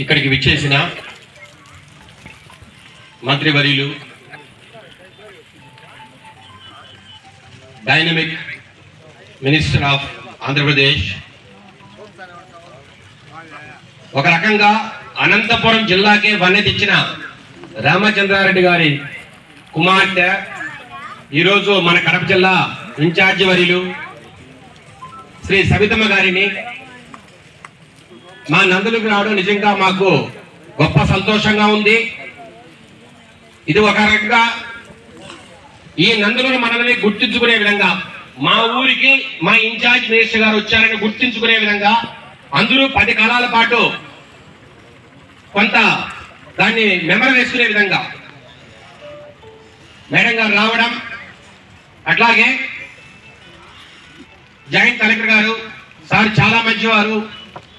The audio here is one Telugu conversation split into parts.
ఇక్కడికి విచ్చేసిన మంత్రివర్యులు డైనమిక్ మినిస్టర్ ఆఫ్ ఆంధ్రప్రదేశ్ ఒక రకంగా అనంతపురం జిల్లాకే వన్నె తెచ్చిన రామచంద్రారెడ్డి గారి కుమార్తె ఈరోజు మన కడప జిల్లా ఇన్ఛార్జి వర్యులు శ్రీ సవితమ్మ గారిని మా నందులకు రావడం నిజంగా మాకు గొప్ప సంతోషంగా ఉంది. ఇది ఒక రకంగా ఈ నందులను మనల్ని గుర్తించుకునే విధంగా మా ఊరికి మా ఇన్ఛార్జ్ మినిస్టర్ గారు వచ్చారని గుర్తించుకునే విధంగా అందరూ పది కాలాల పాటు కొంత దాన్ని మెమరీ వేసుకునే విధంగా మేడం గారు రావడం అట్లాగే జాయింట్ కలెక్టర్ గారు సార్ చాలా మంచివారు.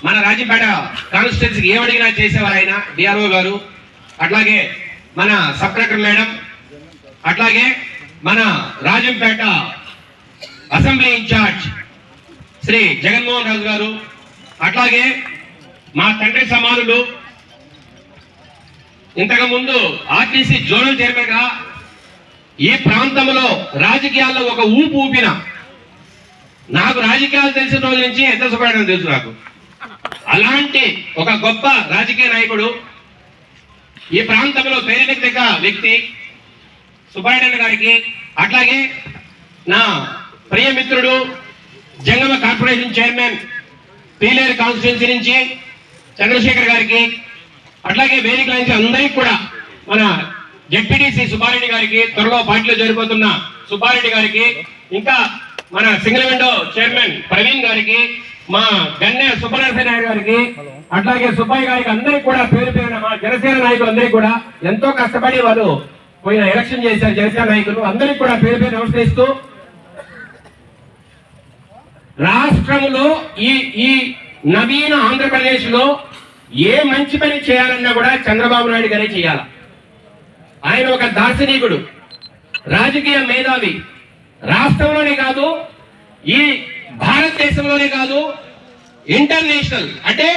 మన రాజంపేట కాన్స్టిట్యున్సీకి ఏమడిగినా చేసేవారు ఆయన డిఆర్ఓ గారు అట్లాగే మన సబ్ కలెక్టర్ మేడం అట్లాగే మన Rajampet assembly in charge Sri Jaganmohan Raju గారు అట్లాగే మా తండ్రి సమానులు. ఇంతకుముందు ఆర్టీసీ జోనల్ చైర్మన్గా ఈ ప్రాంతంలో రాజకీయాల్లో ఒక ఊపు ఊపిన నాకు రాజకీయాలు తెలిసిన రోజు నుంచి ఎంత సుఖపడడం తెలుసు నాకు. అలాంటి ఒక గొప్ప రాజకీయ నాయకుడు ఈ ప్రాంతంలో పేరెనెత్తిక వ్యక్తి సుబ్బారెడ్డి గారికి అట్లాగే నా ప్రియమిత్రుడు జంగమ కార్పొరేషన్ చైర్మన్ పీలేరు కాన్స్టిట్యున్సీ నుంచి చంద్రశేఖర్ గారికి అట్లాగే వేదికల నుంచి అందరికీ కూడా మన జడ్పీటీసీ సుబ్బారెడ్డి గారికి త్వరలో పార్టీలో జరిపోతున్న సుబ్బారెడ్డి గారికి ఇంకా మన సింగిల్ విండో చైర్మన్ ప్రవీణ్ గారికి మా గన్నె సుబ్బనరసింహ నాయుడు గారికి అట్లాగే సుబ్బయ్య గారికి అందరికి కూడా పేరు పేరున మా జనసేన నాయకులందరికీ కూడా ఎంతో కష్టపడి వాళ్ళు పోయిన ఎలక్షన్ చేశారు జనసేన నాయకులు అందరికి కూడా పేరు పేరు నమస్కరిస్తూ రాష్ట్రంలో ఈ ఈ నవీన ఆంధ్రప్రదేశ్లో ఏ మంచి పని చేయాలన్నా కూడా చంద్రబాబు నాయుడు గారే చేయాల. ఆయన ఒక దార్శనికుడు రాజకీయ మేధావి రాష్ట్రంలోనే కాదు ఈ భారతదేశంలోనే కాదు ఇంటర్నేషనల్ అంటే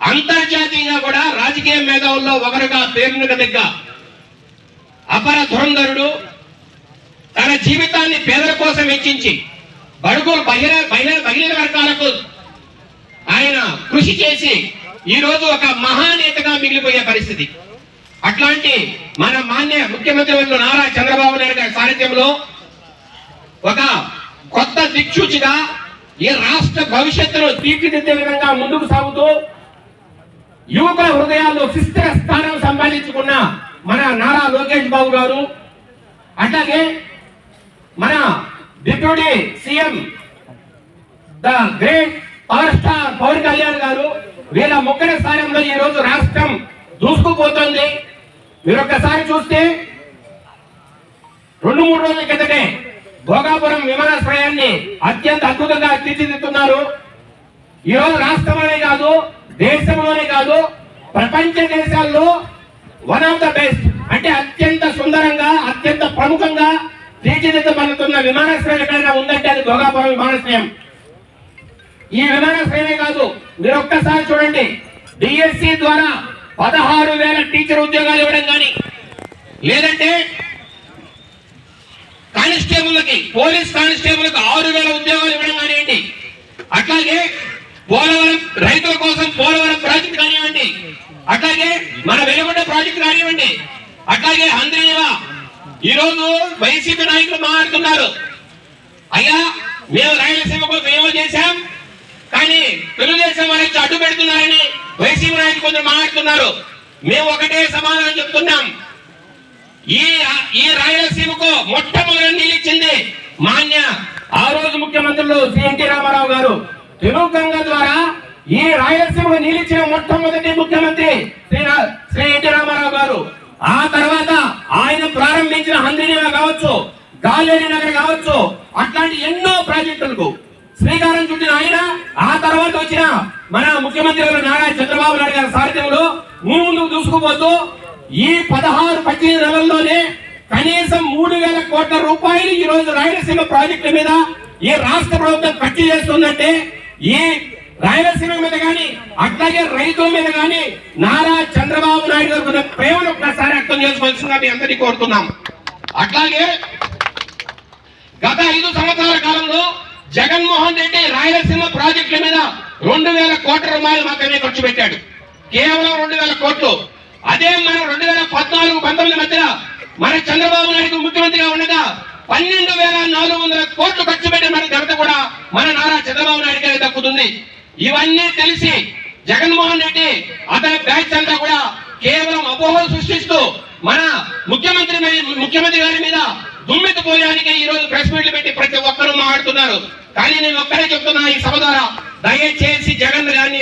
అంతర్జాతీయంగా కూడా రాజకీయ మేధావుల్లో ఒకరుగా పేరునక దగ్గ అపర ధురంధరుడు తన జీవితాన్ని పేదల కోసం వెచ్చించి బడుగులు బహిర బహిర బహిరంగ వర్గాలకు ఆయన కృషి చేసి ఈ రోజు ఒక మహానేతగా మిగిలిపోయే పరిస్థితి. అట్లాంటి మన మాన్య ముఖ్యమంత్రి నారా చంద్రబాబు నాయుడు గారి సారథ్యంలో ఒక కొత్త దిక్సూచిగా ఈ రాష్ట్ర భవిష్యత్తును తీర్చిదిద్దే విధంగా ముందుకు సాగుతూ యువకుల హృదయాల్లో సుస్థిర స్థానం సంపాదించుకున్న మన నారా లోకేష్ బాబు గారు అట్లాగే మన deputy CM the great power star Pawan Kalyan గారు వీళ్ళ ముగ్గురి స్థానంలో ఈ రోజు రాష్ట్రం దూసుకుపోతుంది. మీరు ఒక్కసారి చూస్తే రెండు మూడు రోజుల కిందటే భోగాపురం విమానాశ్రయాన్ని అత్యంత అద్భుతంగా తీర్చిదిద్దుతున్నారు. ఈరోజు రాష్ట్రంలోనే కాదు దేశంలోనే కాదు ప్రపంచ దేశాల్లో వన్ ఆఫ్ ద బెస్ట్ అంటే అత్యంత సుందరంగా అత్యంత ప్రముఖంగా తీర్చిదిద్దబడుతున్న విమానాశ్రయం ఎక్కడైనా ఉందంటే అది భోగాపురం విమానాశ్రయం. ఈ విమానాశ్రయమే కాదు మీరు ఒక్కసారి చూడండి డిఎస్సి ద్వారా పదహారు వేల టీచర్ ఉద్యోగాలు ఇవ్వడం కానీ లేదంటే కానిస్టేబుల్కి పోలీస్ కానిస్టేబుల్కి ఆరు వేల ఉద్యోగాలు ఇవ్వడం కానివ్వండి. అట్లాగే పోలవరం రైతుల కోసం పోలవరం ప్రాజెక్ట్ కానివ్వండి. అట్లాగే మన వెలుగొండ ప్రాజెక్ట్ కానివ్వండి. అట్లాగే హంద్రీవా. ఈ రోజు వైసీపీ నాయకులు మాట్లాడుతున్నారు. అయ్యా మేము రాయలసీమ కోసం ఏమో చేశాం కానీ తెలుగుదేశం వారికి అడ్డు పెడుతున్నారని వైసీపీ నాయకులు కొందరు మాట్లాడుతున్నారు. మేము ఒకటే సమాధానం చెప్తున్నాం. ఈ ఈ రాయలసీమకు మొట్టమొదటి నిలిచింది మాన్య ఆ రోజు ముఖ్యమంత్రులు శ్రీ రామారావు గారు. తెలుగు గంగ ద్వారా ఈ రాయలసీమకు నిలిచిన మొట్టమొదటి ముఖ్యమంత్రి శ్రీ శ్రీ ఎన్టీ రామారావు గారు. ఆ తర్వాత ఆయన ప్రారంభించిన హంద్రీనివా కావచ్చు గాలేరి నగర్ కావచ్చు అట్లాంటి ఎన్నో ప్రాజెక్టులకు శ్రీకారం చుట్టిన ఆయన ఆ తర్వాత వచ్చిన మన ముఖ్యమంత్రి గారు నారా చంద్రబాబు నాయుడు గారి సారథ్యంలో ముందుకు దూసుకుపోతూ ఈ పదహారు పద్దెనిమిది నెలల్లోనే కనీసం మూడు వేల కోట్ల రూపాయలు ఈ రోజు రాయలసీమ ప్రాజెక్టుల మీద ఈ రాష్ట్ర ప్రభుత్వం ఖర్చు చేస్తుందంటే ఈ రాయలసీమ మీద కానీ అట్లాగే రైతుల మీద కానీ నారా చంద్రబాబు నాయుడు గారు ప్రేమను ఒక్కసారి అర్థం చేసుకోవాల్సిందిగా మీ అందరినీ కోరుతున్నాం. అట్లాగే గత ఐదు సంవత్సరాల కాలంలో జగన్మోహన్ రెడ్డి రాయలసీమ ప్రాజెక్టుల మీద రెండు వేల కోట్ల రూపాయలు మాత్రమే ఖర్చు పెట్టాడు. కేవలం రెండు వేల కోట్లు. అదే మనం రెండు వేల పద్నాలుగు పంతొమ్మిది మధ్య మన చంద్రబాబు నాయుడు ముఖ్యమంత్రిగా ఉండగా పన్నెండు వేల నాలుగు వందల కోట్లు ఖర్చు పెట్టిన మన ఘనత కూడా మన నారా చంద్రబాబు నాయుడు దక్కుతుంది. ఇవన్నీ తెలిసి జగన్మోహన్ రెడ్డి అతని బ్యాచ్ అంతా కూడా కేవలం అపోహలు సృష్టిస్తూ మన ముఖ్యమంత్రి ముఖ్యమంత్రి గారి మీద దుమ్మెత్తిపోయడానికి ఈ రోజు ప్రెస్ మీట్లు పెట్టి ప్రతి ఒక్కరూ మాట్లాడుతున్నారు. కానీ నేను ఒక్కరే చెప్తున్నా ఈ సభ ద్వారా దయచేసి జగన్ గారిని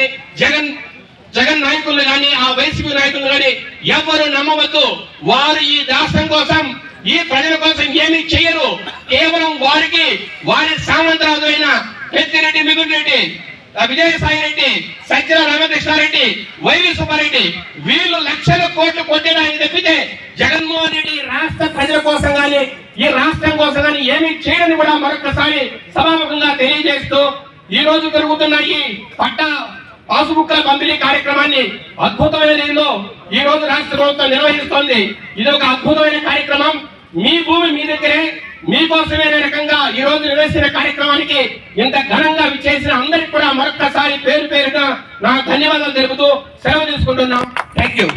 కానీ ఆ వైసీపీ నాయకులు కానీ ఎవరు నమ్మవద్దు. వారు ఈ రాష్ట్రం కోసం ఈ ప్రజల కోసం ఏమీ చేయరు కేవలం వారికి వారి సామంతరాజు అయిన పెద్దిరెడ్డి మిగురెడ్డి విజయసాయి రెడ్డి సజ్జల రామకృష్ణారెడ్డి వైవి సుబ్బారెడ్డి వీళ్ళు లక్షల కోట్లు కొట్టడానికి తప్పితే జగన్మోహన్ రెడ్డి రాష్ట్ర ప్రజల కోసం కానీ ఈ రాష్ట్రం కోసం కానీ ఏమీ చేయని కూడా మరొకసారి సభాముఖంగా తెలియజేస్తూ ఈ రోజు జరుగుతున్న ఈ పట్ట పాసుబుక్ల పంపిణీ కార్యక్రమాన్ని అద్భుతమైన రీతిలో ఈ రోజు రాష్ట్ర ప్రభుత్వం నిర్వహిస్తోంది. ఇది ఒక అద్భుతమైన కార్యక్రమం. మీ భూమి మీ దగ్గరే. మీకోసమే రకంగా ఈ రోజు నిర్వహించిన కార్యక్రమానికి ఇంత ఘనంగా విచ్చేసిన అందరికి కూడా మరొక్కసారి పేరు పేరుగా నా ధన్యవాదాలు తెలుపుతూ సెలవు తీసుకుంటున్నాం. Thank you